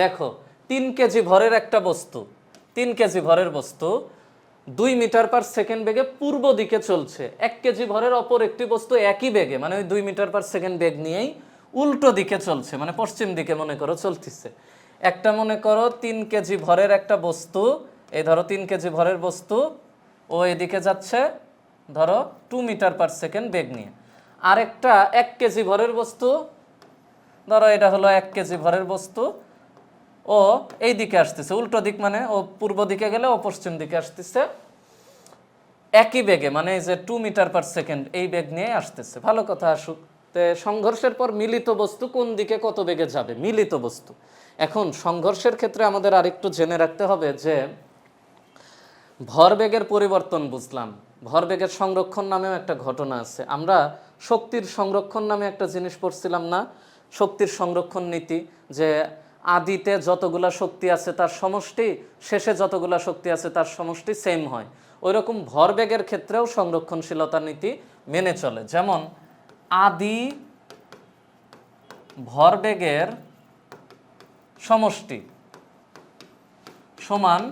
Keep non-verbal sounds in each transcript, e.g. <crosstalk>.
দেখো, তিন কেজি ভরের একটা বস্তু, তিন কেজি ভরের বস্তু দুই মিটার পার সেকেন্ড বেগে পূর্ব দিকে চলছে। এক কেজি ভরের অপর একটি বস্তু একই বেগে মানে ওই দুই মিটার পার সেকেন্ড বেগ নিয়েই উল্টো দিকে চলছে মানে পশ্চিম দিকে মনে করো চলতেছে। একটা মনে করো তিন কেজি ভরের একটা বস্তু, এই ধরো তিন কেজি ভরের বস্তু, ও এদিকে যাচ্ছে, ধরো টু মিটার পার সেকেন্ড বেগ নিয়ে। আরেকটা এক কেজি ভরের বস্তু, ধরো এটা হলো এক কেজি ভরের বস্তু ও এই দিকে আসতেছে, উল্টো দিক মানে ও পূর্ব দিকে গেলে ও পশ্চিম দিকে আসতেছে। একই বেগে মানে যে টু মিটার পার সেকেন্ড এই বেগ নিয়ে আসতেছে। ভালো কথা, আসুক। সংঘর্ষের পর মিলিত বস্তু কোন দিকে কত বেগে যাবে? মিলিত বস্তু। এখন সংঘর্ষের ক্ষেত্রে আমাদের আরেকটু জেনে রাখতে হবে যে ভরবেগের পরিবর্তন বুঝলাম। ভরবেগের সংরক্ষণ নামেও একটা ঘটনা আছে। আমরা শক্তির সংরক্ষণ নামে একটা জিনিস পড়ছিলাম না? শক্তির সংরক্ষণ নীতি, যে আদিতে যতগুলা শক্তি আছে তার সমষ্টি, শেষে যতগুলা শক্তি আছে তার সমষ্টি সেম হয়। ওই রকম ভরবেগের ক্ষেত্রেও সংরক্ষণশীলতা নীতি মেনে চলে। যেমন আদি ভরবেগের সমষ্টি সমান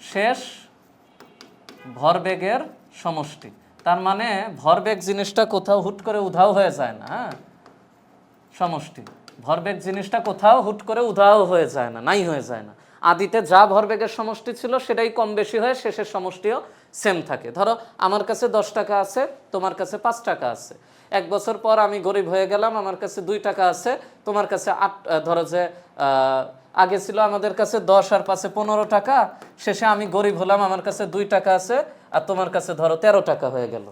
শেষ ভরবেগের সমষ্টি। তার মানে ভরবেগ জিনিসটা কোথাও হুট করে উধাও হয়ে যায় না হ্যাঁ? সমষ্টি। ভরবেগ জিনিসটা কোথাও হুট করে উধাও হয়ে যায় না, নাই হয়ে যায় না। আদিতে যা ভরবেগের সমষ্টি ছিল সেটাই কম বেশি হয়ে শেষের সমষ্টিও সেম থাকে। ধরো, আমার কাছে দশ টাকা আছে, তোমার কাছে পাঁচ টাকা আছে। এক বছর পর আমি গরিব হয়ে গেলাম, আমার কাছে দুই টাকা আছে, তোমার কাছে আট ধরো যে আগে ছিল আমাদের কাছে দশ আর পাশে পনেরো টাকা, শেষে আমি গরিব হলাম, আমার কাছে দুই টাকা আছে, আর তোমার কাছে ধরো তেরো টাকা হয়ে গেল।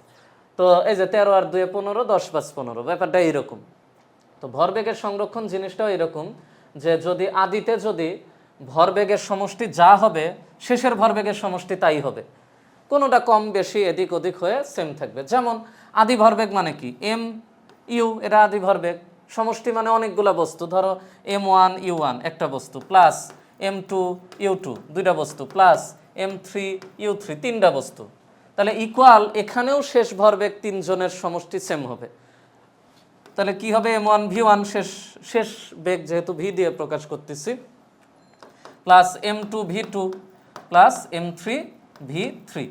তো এই যে তেরো আর দুয়ে পনেরো, দশ পাঁচ পনেরো, ব্যাপারটা এইরকম। তো ভরবেগের সংরক্ষণ জিনিসটাও এরকম যে যদি আদিতে যদি ভরবেগের সমষ্টি যা হবে, শেষের ভরবেগের সমষ্টি তাই হবে। কোনোটা কম, বেশি, এদিক ওদিক হয়ে সেম থাকবে। যেমন আদি ভরবেগ মানে কি? এম ইউ এটা আদি ভরবেগ। সমষ্টি মানে অনেকগুলা বস্তু। ধরো এম ওয়ান ইউ ওয়ান একটা বস্তু plus M two U two দুইটা বস্তু plus M three U three তিনটা বস্তু। তাহলে ইকুয়াল এখানেও শেষ ভরবেগ তিনজনের সমষ্টি সেম হবে। তাহলে কি হবে? এম ওয়ান ভি ওয়ান শেষ শেষ বেগ যেহেতু ভি দিয়ে প্রকাশ করতেছি। Plus M two V two plus M three V three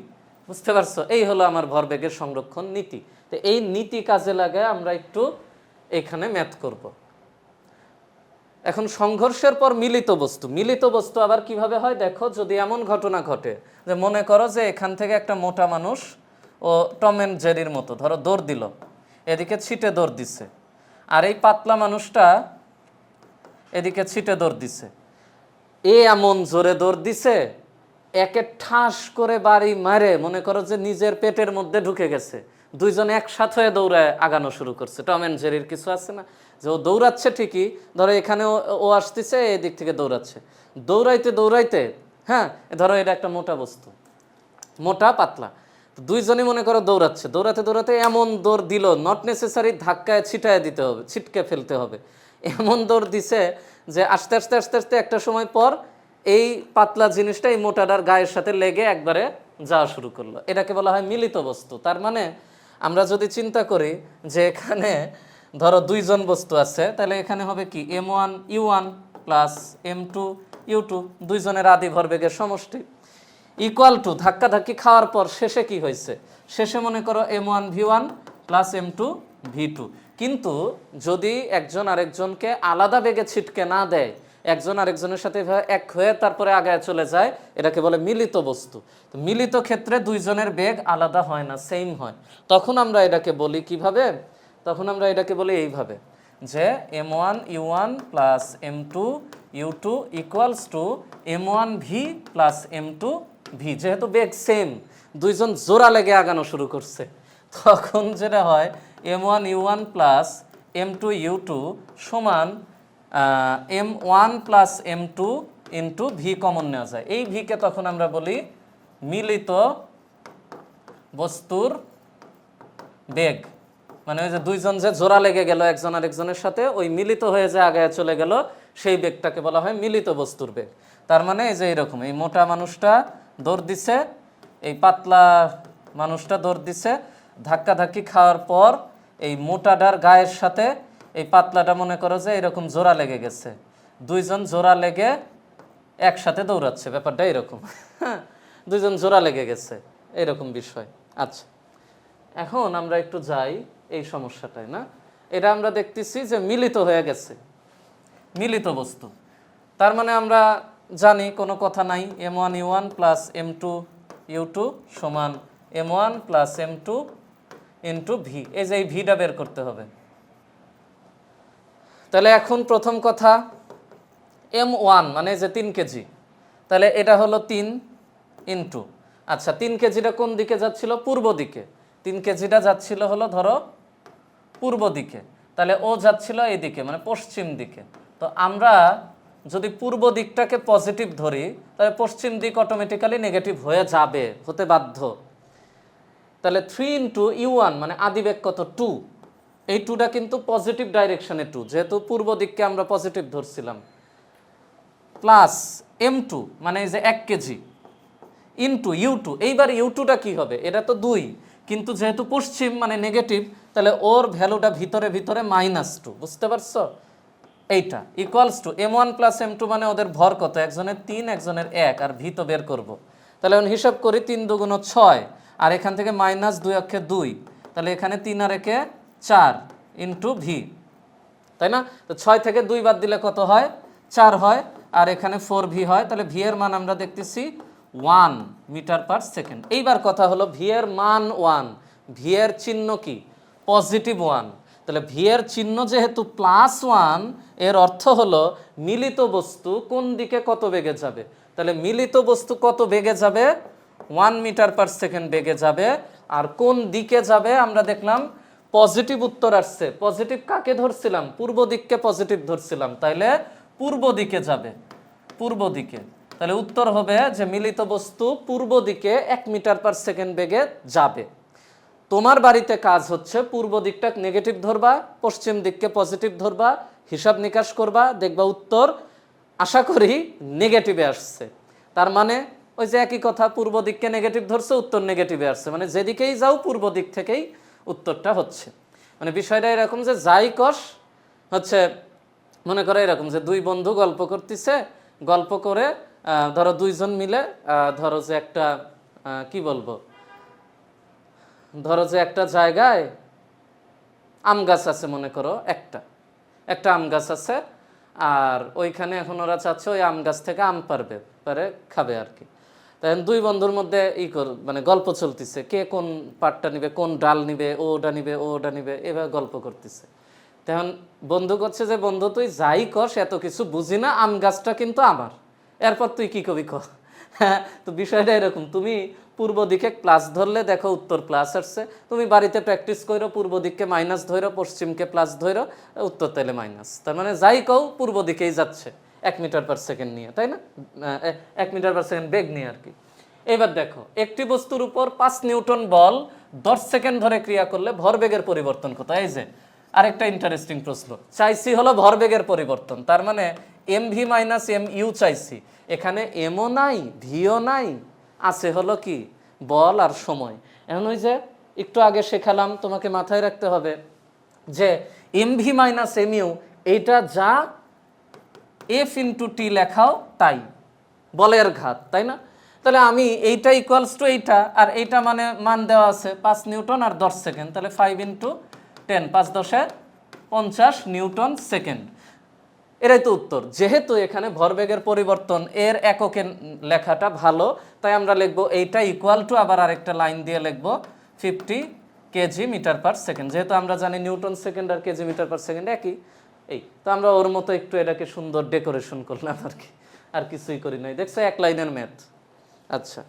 বুঝতে পারছ? এই হলো আমার ভরবেগের সংরক্ষণ নীতি। তো এই নীতি কাজে লাগায় আমরা একটু এখানে ম্যাথ করব। এখন সংঘর্ষের পর মিলিত বস্তু। মিলিত বস্তু আবার কীভাবে হয়? দেখো, যদি এমন ঘটনা ঘটে যে মনে করো যে এখান থেকে একটা মোটা মানুষ ও টম অ্যান্ড জেরির মতো, ধরো দৌড় দিল। এদিকে ছিটে দৌড় দিছে। আর এই পাতলা মানুষটা এদিকে ছিটে দৌড় দিছে। এ এমন জোরে দৌড় দিছে, একে ঠাস করে বাড়ি মারে, মনে করো যে নিজের পেটের মধ্যে ঢুকে গেছে। দুইজন একসাথে হয়ে দৌড়ায় আগানো শুরু করছে। টম অ্যান্ড জেরির কিছু আছে না? যে ও দৌড়াচ্ছে ঠিকই, ধরো এখানে ও- আসতেছে এদিক থেকে দৌড়াচ্ছে। দৌড়াইতে দৌড়াইতে হ্যাঁ ধরো এটা একটা মোটা বস্তু। মোটা, পাতলা। দুইজনই মনে করো দৌড়াচ্ছে। দৌড়াতে দৌড়াতে এমন দৌড় দিল নট নেসেসারি ধাক্কায় ছিটায় দিতে হবে, ছিটকে ফেলতে হবে। এমন দৌড় দিছে যে আস্তে আস্তে আস্তে আস্তে একটা সময় পর এই পাতলা জিনিসটা এই মোটাটার গায়ের সাথে লেগে একবারে যাওয়া শুরু করল। এটাকে বলা হয় মিলিত বস্তু। তার মানে আমরা যদি চিন্তা করি যে এখানে ধরো দুইজন বস্তু আছে, তাহলে এখানে হবে কি? M one U one plus M two U two দুইজনের আদি ভরবেগের সমষ্টি। ইকুয়াল টু ধাক্কা ধাক্কি খাওয়ার পর শেষে কি হয়েছে? শেষে মনে করো M one V one plus M two V two কিন্তু যদি একজন আরেকজনকে আলাদা বেগে ছিটকে না দেয়, একজন আরেকজনের সাথে এক হয়ে তারপরে আগায় চলে যায়, এটাকে বলে মিলিত বস্তু। তো মিলিত ক্ষেত্রে দুইজনের বেগ আলাদা হয় না সেম হয়। তখন আমরা এটাকে বলি কীভাবে? তখন আমরা এটাকে বলি এইভাবে, যে M one U one plus M two U two equals to M one V plus M two V, যেহেতু বেগ সেম দুইজন জোড়া লেগে আগানো শুরু করছে। তখন যেটা হয় M one U one plus M two U two সমান M one plus M two into V common নেওয়া যায়। এই ভিকে তখন আমরা বলি মিলিত বস্তুর বেগ। মানে ওই যে দুইজন যে জোড়া লেগে গেল, একজন আরেকজনের সাথে, ওই মিলিত হয়ে যে আগায় চলে গেল, সেই বেগটাকে বলা হয় মিলিত বস্তুর বেগ। তার মানে এই যে এরকম, এই মোটা মানুষটা দৌড় দিছে, এই পাতলা মানুষটা দৌড় দিছে ধাক্কা ধাক্কি খাওয়ার পর এই মোটাটার গায়ের সাথে এই পাতলাটা মনে করো যে এরকম জোড়া লেগে গেছে। দুইজন জোড়া লেগে একসাথে দৌড়াচ্ছে, ব্যাপারটা এরকম। <laughs> দুইজন জোড়া লেগে গেছে, এরকম বিষয়। আচ্ছা এখন আমরা একটু যাই এই সমস্যাটায়, না? এটা আমরা দেখতেছি যে মিলিত হয়ে গেছে, মিলিত বস্তু। তার মানে আমরা জানি কোনো কথা নাই M one U one plus M two U two সমান M one plus M two into V এই যে এই ভিটা বের করতে হবে। তাহলে এখন প্রথম কথা এম ওয়ান মানে যে তিন কেজি। তাহলে এটা হলো তিন ইন্টু আচ্ছা তিন কেজিটা কোন দিকে যাচ্ছিল? পূর্ব দিকে। তিন কেজিটা যাচ্ছিল হলো ধরো পূর্ব দিকে। তাহলে ও যাচ্ছিল এইদিকে মানে পশ্চিম দিকে। তো আমরা যদি পূর্ব দিকটাকে পজিটিভ ধরি, তাহলে পশ্চিম দিক অটোমেটিক্যালি নেগেটিভ হয়ে যাবে, হতে বাধ্য। তাহলে থ্রি ইন্টু ইউ ওয়ান মানে আদিবেগ কত টু এই টুটা কিন্তু পজিটিভ ডাইরেকশনে টু যেহেতু পূর্ব দিককে আমরা পজিটিভ ধরছিলাম। প্লাস এম টু মানে এই যে এক কেজি ইন্টু ইউ টু এইবার ইউ টুটা কী হবে? এটা তো দুই, কিন্তু যেহেতু পশ্চিম মানে নেগেটিভ তাহলে ওর ভ্যালুটা ভিতরে ভিতরে মাইনাস টু বুঝতে পারছ? এইটা equals to M one plus M two মানে ওদের ভর কত? একজনের তিন, একজনের এক, আর ভি তো বের করব। তাহলে এখন হিসাব করি তিন দুগুণ ছয়, আর এখান থেকে মাইনাস দুই অক্ষে দুই, তাহলে এখানে তিন আর একে চার ইন্টু ভি তাই না? তো ছয় থেকে দুই বাদ দিলে কত হয়? চার হয়, আর এখানে ফোর ভি হয়, তাহলে ভি এর মান আমরা দেখতেছি ওয়ান মিটার পার সেকেন্ড। এইবার কথা হলো ভি এর মান ওয়ান ভি এর চিহ্ন কি? পজিটিভ ওয়ান তাহলে ভি এর চিহ্ন যেহেতু প্লাস ওয়ানের অর্থ হলো মিলিত বস্তু কোন দিকে কত বেগে যাবে? তাহলে মিলিত বস্তু কত বেগে যাবে? ওয়ান মিটার পার সেকেন্ড বেগে যাবে। আর কোন দিকে যাবে? আমরা দেখলাম পজিটিভ উত্তর আসছে। পজিটিভ কাকে ধরছিলাম? পূর্ব দিককে পজিটিভ ধরছিলাম। তাইলে পূর্ব দিকে যাবে। পূর্ব দিকে। তাহলে উত্তর হবে যে মিলিত বস্তু পূর্ব দিকে এক মিটার পার সেকেন্ড বেগে যাবে। তোমার বাড়িতে কাজ হচ্ছে, পূর্ব দিকটা নেগেটিভ ধরবা, পশ্চিম দিককে পজিটিভ ধরবা, হিসাব নিকাশ করবা, দেখবা উত্তর আশা করি নেগেটিভে আসছে। তার মানে ওই যে একই কথা, পূর্ব দিককে নেগেটিভ ধরছে, উত্তর নেগেটিভে আসছে। মানে যেদিকেই যাও, পূর্ব দিক থেকেই উত্তরটা হচ্ছে। মানে বিষয়টা এরকম যে যাই কষ হচ্ছে মনে করো এরকম যে দুই বন্ধু গল্প করতেছে, গল্প করে ধরো দুইজন মিলে ধরো যে একটা কি বলব? ধরো যে একটা জায়গায় আম গাছ আছে, মনে করো, একটা। একটা আম গাছ আছে, আর ওইখানে এখন ওরা চাচ্ছে ওই আম গাছ থেকে আম পারবে, পারে খাবে আর কি। তখন দুই বন্ধুর মধ্যে ই কর মানে গল্প চলতেছে, কে কোন পাটটা নিবে, কোন ডাল নিবে ও ওটা নিবে ও ওটা নিবে, এভাবে গল্প করতেছে। তখন বন্ধু করছে যে, বন্ধু, তুই যাই কস, এত কিছু বুঝি না, আম গাছটা কিন্তু আমার। এরপর তুই কি কবি ক হ্যাঁ <laughs> তো বিষয়টা এরকম, তুমি পূর্ব দিকে প্লাস ধরলে দেখো উত্তর প্লাস আসছে। তুমি বাড়িতে প্র্যাকটিস করো পূর্ব দিককে মাইনাস ধরো পশ্চিমকে প্লাস ধরো উত্তর তাহলে মাইনাস তার মানে যাই কও, পূর্ব দিকেই যাচ্ছে। এক মিটার পার সেকেন্ড নিয়ে, তাই না? এক মিটার পার সেকেন্ড বেগ নিয়ে আর কি। এবার দেখো, একটি বস্তুর উপর পাঁচ নিউটন বল দশ সেকেন্ড ধরে ক্রিয়া করলে ভরবেগের পরিবর্তন কত এই যে, আরেকটা ইন্টারেস্টিং প্রশ্ন। চাইছি হলো ভরবেগের পরিবর্তন, তার মানে M V minus M U চাইছি। এখানে এমও নাই ভিও নাই আছে হলো কি? বল আর সময়। এখন ওই যে একটু আগে শেখালাম, তোমাকে মাথায় রাখতে হবে যে M V minus M U এইটা যা এফ ইন্টু টি লেখাও তাই। বলের ঘাত, তাই না? তাহলে আমি এইটা ইকুয়ালস টু এইটা, আর এইটা মানে মান দেওয়া আছে পাঁচ নিউটন আর দশ সেকেন্ড, তাহলে ফাইভ ইন্টু টেন পাঁচ দশে পঞ্চাশ নিউটন সেকেন্ড। এরাই তো উত্তর। যেহেতু এখানে ভরবেগের পরিবর্তন এর এককে লেখাটা ভালো, তাই আমরা লিখব এইটা ইকুয়াল টু আবার আরেকটা লাইন দিয়ে লিখব fifty KG metre per second যেহেতু আমরা জানি নিউটন সেকেন্ড আর কেজি মিটার পার সেকেন্ড একই, এই, তো আমরা ওর মতো একটু এটাকে সুন্দর ডেকোরেশন করলাম আর কি, আর কিছুই করি নাই। দেখছ এক লাইনের ম্যাথ আচ্ছা।